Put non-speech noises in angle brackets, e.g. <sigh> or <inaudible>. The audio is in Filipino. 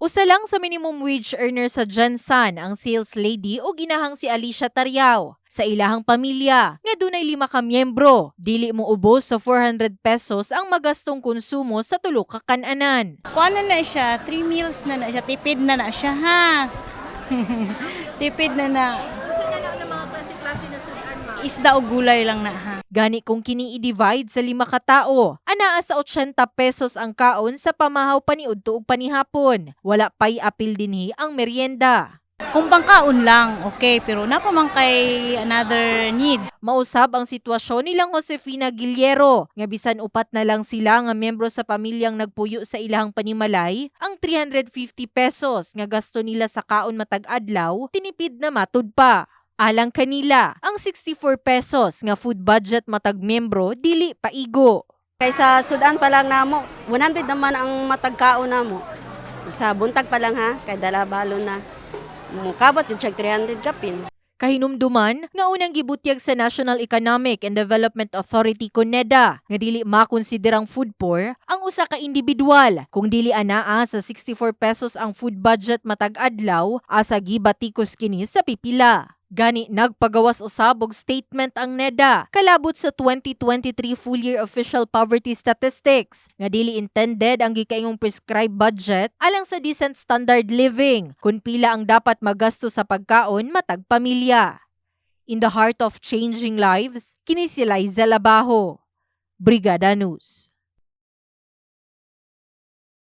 Usa lang sa minimum wage earner sa Jansan ang sales lady o ginahang si Alicia Tariao. Sa ilahang pamilya, nga dunay lima ka miyembro, dili mo ubos sa 400 pesos ang magastong konsumo sa tulo ka kananan. Kuha na siya, three meals na na siya, tipid na na siya ha. <laughs> tipid na na. Isda o gulay lang na ha. Gani kung kini i-divide sa lima ka tao, anaa sa 80 pesos ang kaon sa pamahaw paniudto ug panihapon. Wala pay apil dinhi ang merienda. Kung pangkaon lang, okay, pero napamang kay another needs. Mausab ang sitwasyon nilang Josefina Giliero, nga bisan upat na lang sila nga miyembro sa pamilyang nagpuyo sa ilahang panimalay, ang 350 pesos nga gasto nila sa kaon matag adlaw, tinipid na matud pa. Alang kanila, ang 64 pesos nga food budget matag miyembro dili paigo. Kaysa sudan pa lang namo, 100 naman ang matagkao namo. Sa buntag pa lang ha, kay dala balo na. Mukabot yung check 300 kapin. Kahinumduman nga unang gibutyag sa National Economic and Development Authority KONEDA nga dili makonsiderang food poor ang usa ka individual kung dili anaa sa 64 pesos ang food budget matag adlaw asa gibatikos kini sa pipila. Gani nagpagawas usab og statement ang NEDA kalabot sa 2023 full year official poverty statistics nga dili intended ang gikaingong prescribed budget alang sa decent standard living kun pila ang dapat magasto sa pagkaon matag pamilya. In the heart of changing lives, kini si Liza Labajo, Brigada News.